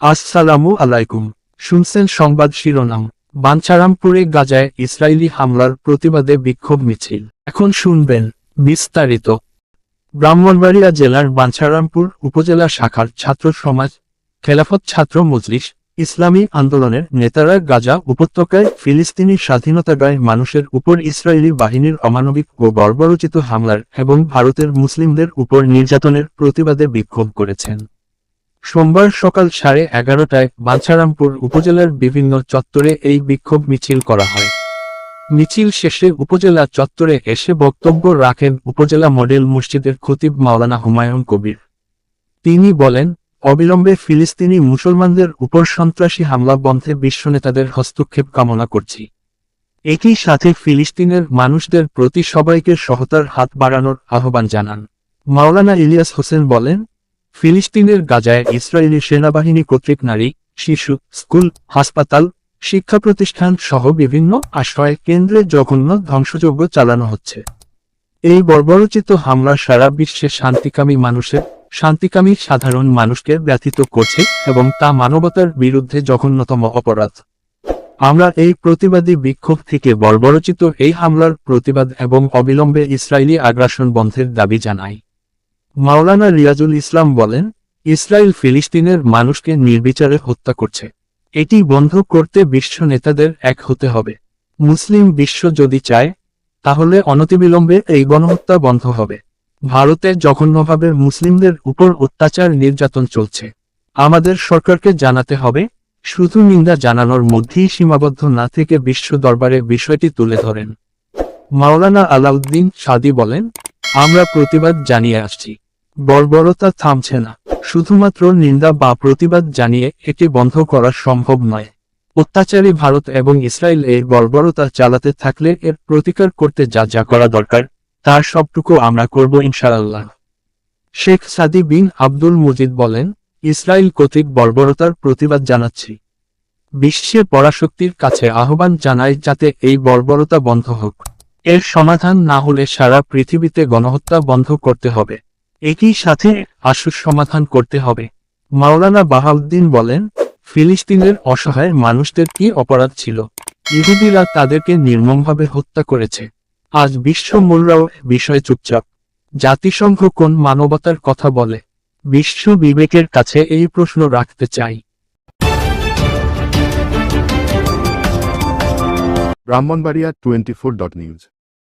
আসসালামু আলাইকুম। শুনছেন সংবাদ শিরোনাম। বাঞ্ছারামপুরে গাজায় ইসরায়েলি হামলার প্রতিবাদে বিক্ষোভ মিছিল। এখন শুনবেন বিস্তারিত। ব্রাহ্মণবাড়িয়া জেলার বাঞ্ছারামপুর উপজেলা শাখার ছাত্র সমাজ খেলাফত ছাত্র মজলিস ইসলামী আন্দোলনের নেতারা গাজা উপত্যকায় ফিলিস্তিনি স্বাধীনতাগায় মানুষের উপর ইসরায়েলি বাহিনীর অমানবিক ও বর্বরচিত হামলার এবং ভারতের মুসলিমদের উপর নির্যাতনের প্রতিবাদে বিক্ষোভ করেছেন। সোমবার সকাল সাড়ে এগারোটায় বাঞ্ছারামপুর উপজেলার বিভিন্ন চত্বরে এই বিক্ষোভ মিছিল করা হয়। মিছিল শেষে উপজেলা চত্বরে এসে বক্তব্য রাখেন উপজেলা মডেল মসজিদের খতিব মাওলানা হুমায়ুন কবির। তিনি বলেন, অবিলম্বে ফিলিস্তিনি মুসলমানদের উপর সন্ত্রাসী হামলা বন্ধে বিশ্ব নেতাদের হস্তক্ষেপ কামনা করছি। একই সাথে ফিলিস্তিনের মানুষদের প্রতি সবাইকে সহতার হাত বাড়ানোর আহ্বান জানান। মাওলানা ইলিয়াস হোসেন বলেন ফিলিস্তিনের গাজায় ইসরায়েলি সেনাবাহিনী কর্তৃক নারী, শিশু, স্কুল, হাসপাতাল শিক্ষা প্রতিষ্ঠান সহ বিভিন্ন আশ্রয় কেন্দ্রে জঘন্য ধ্বংসযজ্ঞ চালানো হচ্ছে। এই বর্বরচিত হামলা সারা বিশ্বে শান্তিকামী মানুষের, শান্তিকামী সাধারণ মানুষকে ব্যথিত করছে এবং তা মানবতার বিরুদ্ধে জঘন্যতম অপরাধ। আমরা এই প্রতিবাদী বিক্ষোভ থেকে বর্বরচিত এই হামলার প্রতিবাদ এবং অবিলম্বে ইসরায়েলি আগ্রাসন বন্ধের দাবি জানাই। মাওলানা রিয়াজুল ইসলাম বলেন, ইসরায়েল ফিলিস্তিনের মানুষকে নির্বিচারে হত্যা করছে। এটি বন্ধ করতে বিশ্ব নেতাদের এক হতে হবে। মুসলিম বিশ্ব যদি চায়, তাহলে অনতিবিলম্বে এই গণহত্যা বন্ধ হবে। ভারতে জঘন্যভাবে মুসলিমদের উপর অত্যাচার নির্যাতন চলছে। আমাদের সরকারকে জানাতে হবে, শুধু নিন্দা জানানোর মধ্যেই সীমাবদ্ধ না থেকে বিশ্ব দরবারে বিষয়টি তুলে ধরেন। মাওলানা আলাউদ্দিন সাদি বলেন, আমরা প্রতিবাদ জানিয়ে আসছি। বর্বরতা থামছে না। শুধুমাত্র নিন্দা বা প্রতিবাদ জানিয়ে এটি বন্ধ করা সম্ভব নয়। অত্যাচারী ভারত এবং ইসরায়েল এই বর্বরতা চালাতে থাকলে এর প্রতিকার করতে যা যা করা দরকার, তার সবটুকু আমরা করব ইনশাআল্লাহ। শেখ সাদি বিন আব্দুল মুজিদ বলেন, ইসরায়েল কর্তৃক বর্বরতার প্রতিবাদ জানাচ্ছি। বিশ্বে পরাশক্তির কাছে আহ্বান জানাই যাতে এই বর্বরতা বন্ধ হোক। এর সমাধান না হলে সারা পৃথিবীতে গণহত্যা বন্ধ করতে হবে। একই সাথে আশু সমাধান করতে হবে। মাওলানা বাহাউদ্দিন বলেন, ফিলিস্তিনের অসহায় মানুষদের কি অপরাধ ছিল? ইহুদিরা তাদেরকে নির্মমভাবে হত্যা করেছে। আজ বিশ্ব মোল্লাও বিষয়ে চুপচাপ। জাতিসংঘ কোন মানবতার কথা বলে? বিশ্ব বিবেকের কাছে এই প্রশ্ন রাখতে চাই। Brahmanbaria twenty four dot news